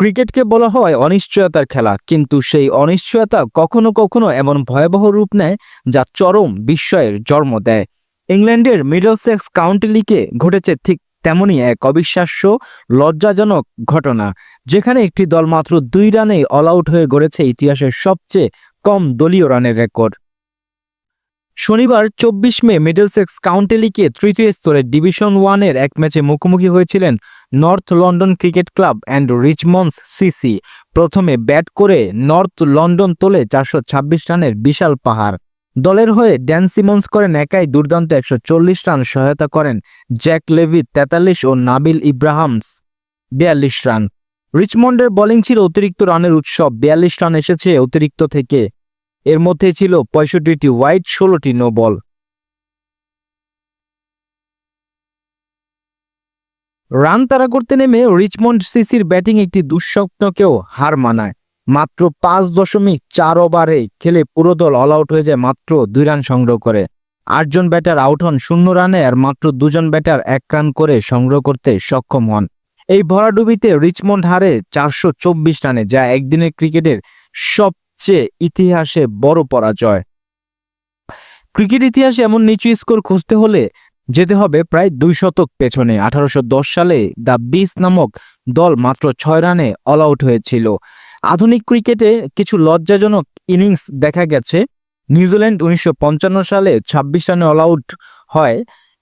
ক্রিকেটকে বলা হয় অনিশ্চয়তার খেলা, কিন্তু সেই অনিশ্চয়তা কখনো কখনো এমন ভয়াবহ রূপ নেয় যা চরম বিস্ময়ের জন্ম দেয়। ইংল্যান্ডের মিডলসেক্স কাউন্টি লিগে ঘটেছে ঠিক তেমনই এক অবিশ্বাস্য, লজ্জাজনক ঘটনা, যেখানে একটি দল মাত্র দুই রানেই অল আউট হয়ে গড়েছে ইতিহাসের সবচেয়ে কম দলীয় রানের রেকর্ড। শনিবার চব্বিশ মে মিডলসেক্স কাউন্টি লিগে তৃতীয় স্তরের ডিভিশন ওয়ানের এক ম্যাচে মুখোমুখি হয়েছিলেন north London cricket club and Richmonds CC. প্রথমে ব্যাট করে নর্থ লন্ডন তোলে চারশো ছাব্বিশ রানের বিশাল পাহাড়। দলের হয়ে ড্যান সিমন্স করেন একাই দুর্দান্ত একশো চল্লিশ রান সহায়তা করেন জ্যাক লেভি তেতাল্লিশ ও নাবিল ইব্রাহামস বিয়াল্লিশ রান। রিচমন্ডের বোলিং ছিল অতিরিক্ত রানের উৎসব, বিয়াল্লিশ রান এসেছে অতিরিক্ত থেকে। এর মধ্যে ছিল পঁয়ষট্টিটি হোয়াইট ষোলোটি নো বল রান তাড়া করতে নেমে রিচমন্ড সিসির ব্যাটিং একটি দুঃস্বপ্নকেও হার মানায়। মাত্র পাঁচ দশমিক চার ওভারে খেলে পুরো দল অল আউট হয়ে যায় মাত্র দুই রান সংগ্রহ করে। আটজন ব্যাটার আউট হন শূন্য রানে আর মাত্র দুজন ব্যাটার এক রান করে সংগ্রহ করতে সক্ষম হন। এই ভরাডুবিতে রিচমন্ড হারে চারশো চব্বিশ রানে, যা একদিনের ক্রিকেটের সবচেয়ে ইতিহাসে বড় পরাজয়। ক্রিকেট ইতিহাসে এমন নিচু স্কোর খুঁজতে হলে যেতে হবে প্রায় দুই শতক পেছনে। আঠারোশো দশ সালে দ্য বিস নামক দল মাত্র ছয় রানে অল আউট হয়েছিল। আধুনিক ক্রিকেটে কিছু লজ্জাজনক ইনিংস দেখা গেছে। নিউজিল্যান্ড উনিশশো পঞ্চান্ন সালে ২৬ রানে অল আউট হয়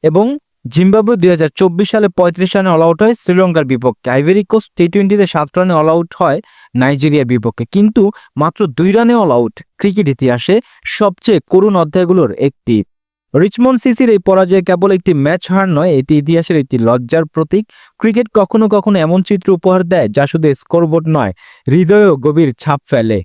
এবং জিম্বাবুয়ে দুই হাজার চব্বিশ সালে পঁয়ত্রিশ রানে অল আউট হয় শ্রীলঙ্কার বিপক্ষে। আইভেরি কোস্ট টি টোয়েন্টিতে সাত রানে অল আউট হয় নাইজেরিয়ার বিপক্ষে। কিন্তু মাত্র দুই রানে অল আউট ক্রিকেট ইতিহাসে সবচেয়ে করুণ অধ্যায়গুলোর একটি। রিচমন্ড সিসির এই পরাজয় কেবল একটি ম্যাচ হার নয়, এটি ইতিহাসের একটি লজ্জার প্রতীক। ক্রিকেট কখনো কখনো এমন চিত্র উপহার দেয় যা শুধু স্কোরবোর্ড নয়, হৃদয়ও গভীর ছাপ ফেলে।